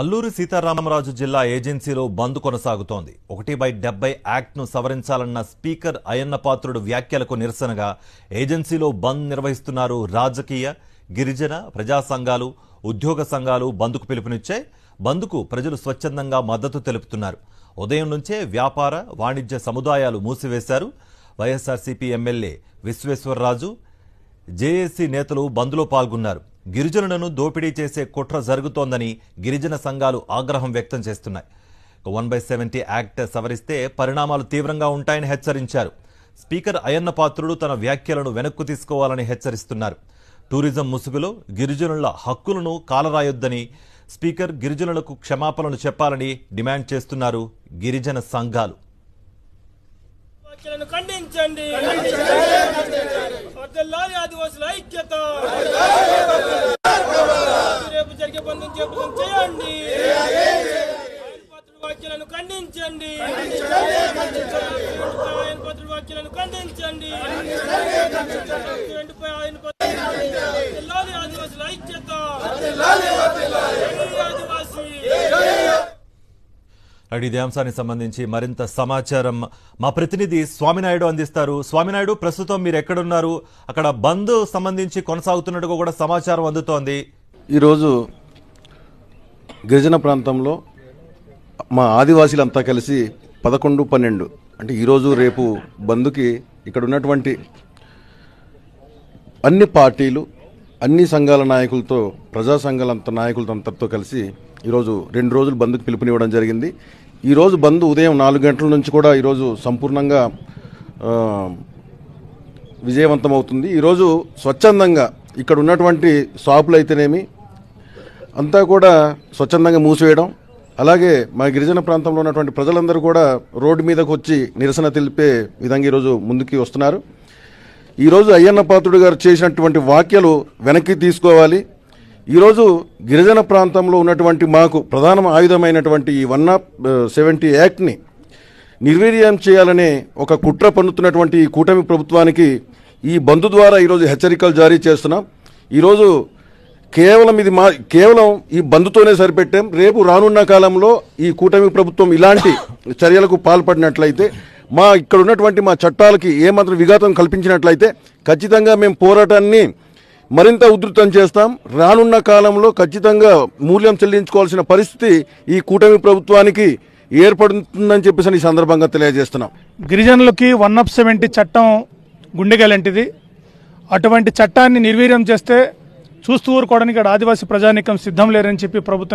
అల్లూరి సీతారామరాజు జిల్లా ఏజెన్సీలో బంద్ కొనసాగుతోంది. ఒకటి బై డెబ్బై యాక్ట్ను సవరించాలన్న స్పీకర్ అయ్యన్నపాత్రుడు వ్యాఖ్యలకు నిరసనగా ఏజెన్సీలో బంద్ నిర్వహిస్తున్నారు రాజకీయ గిరిజన ప్రజా సంఘాలు ఉద్యోగ సంఘాలు బంద్కు పిలుపునిచ్చాయి. బంద్కు ప్రజలు స్వచ్ఛందంగా మద్దతు తెలుపుతున్నారు. ఉదయం నుంచే వ్యాపార వాణిజ్య సముదాయాలు మూసివేశారు. వైఎస్ఆర్సీపీ ఎమ్మెల్యే విశ్వేశ్వరరాజు జేఏసీ నేతలు బంద్లో పాల్గొన్నారు. గిరిజనులను దోపిడీ చేసే కుట్ర జరుగుతోందని గిరిజన సంఘాలు ఆగ్రహం వ్యక్తం చేస్తున్నాయి వన్ బై సెవెంటీ యాక్ట్ సవరిస్తే పరిణామాలు తీవ్రంగా ఉంటాయని హెచ్చరించారు స్పీకర్ అయ్యన్న పాత్రుడు తన వ్యాఖ్యలను వెనక్కు తీసుకోవాలని హెచ్చరిస్తున్నారు టూరిజం ముసుగులో గిరిజనుల హక్కులను కాలరాయొద్దని స్పీకర్ గిరిజనులకు క్షమాపణలు చెప్పాలని డిమాండ్ చేస్తున్నారు గిరిజన సంఘాలు ఖండించండి ఆదివాసుల ఐక్యత ఖండించండి. ఆయన పాత్రుల వ్యాఖ్యలను ఖండించండి. ఆయన ఆదివాసుల ఐక్యత ఆదివాసీ ఇదే అంశానికి సంబంధించి మరింత సమాచారం మా ప్రతినిధి స్వామినాయుడు అందిస్తారు. స్వామినాయుడు ప్రస్తుతం మీరు ఎక్కడున్నారు? అక్కడ బంద్ సంబంధించి కొనసాగుతున్నట్టుగా కూడా సమాచారం అందుతోంది. ఈరోజు గిరిజన ప్రాంతంలో మా ఆదివాసీలంతా కలిసి పదకొండు పన్నెండు. అంటే ఈరోజు రేపు బంద్కి ఇక్కడ ఉన్నటువంటి అన్ని పార్టీలు అన్ని సంఘాల నాయకులతో ప్రజా సంఘాలంత నాయకులతో అంతటితో కలిసి ఈరోజు రెండు రోజులు బంద్కు పిలుపునివ్వడం జరిగింది. ఈరోజు బంద్ ఉదయం నాలుగు గంటల నుంచి కూడా ఈరోజు సంపూర్ణంగా విజయవంతం విజయవంతమవుతుంది. ఈరోజు స్వచ్ఛందంగా ఇక్కడ ఉన్నటువంటి షాపులు అయితేనేమి అంతా కూడా స్వచ్ఛందంగా మూసివేయడం అలాగే మా గిరిజన ప్రాంతంలో ఉన్నటువంటి ప్రజలందరూ కూడా రోడ్డు మీదకు వచ్చి నిరసన తెలిపే విధంగా ఈరోజు ముందుకి వస్తున్నారు. ఈరోజు అయ్యన్న పాత్రుడు గారు చేసినటువంటి వ్యాఖ్యలు వెనక్కి తీసుకోవాలి. ఈరోజు గిరిజన ప్రాంతంలో ఉన్నటువంటి మాకు ప్రధాన ఆయుధమైనటువంటి ఈ వన్ ఆఫ్ సెవెంటీ యాక్ట్ని నిర్వీర్యం చేయాలనే ఒక కుట్ర పన్నుతున్నటువంటి ఈ కూటమి ప్రభుత్వానికి ఈ బంధు ద్వారా ఈరోజు హెచ్చరికలు జారీ చేస్తున్నాం. ఈరోజు కేవలం ఇది మా కేవలం ఈ బంధుతోనే సరిపెట్టాం. రేపు రానున్న కాలంలో ఈ కూటమి ప్రభుత్వం ఇలాంటి చర్యలకు పాల్పడినట్లయితే మా ఇక్కడ ఉన్నటువంటి మా చట్టాలకి ఏమాత్రం విఘాతం కల్పించినట్లయితే ఖచ్చితంగా మేము పోరాటాన్ని మరింత ఉధృతం చేస్తాం. రానున్న కాలంలో ఖచ్చితంగా మూల్యం చెల్లించుకోవాల్సిన పరిస్థితి ఈ కూటమి ప్రభుత్వానికి ఏర్పడుతుందని చెప్పేసి ఈ సందర్భంగా తెలియజేస్తున్నాం. గిరిజనులకి వన్ ఆఫ్ సెవెంటీ చట్టం గుండెగలంటిది అటువంటి చట్టాన్ని నిర్వీర్యం చేస్తే చూస్తూ ఊరుకోవడానికి ఇక్కడ ఆదివాసీ ప్రజానీకం సిద్ధం లేరని చెప్పి ప్రభుత్వం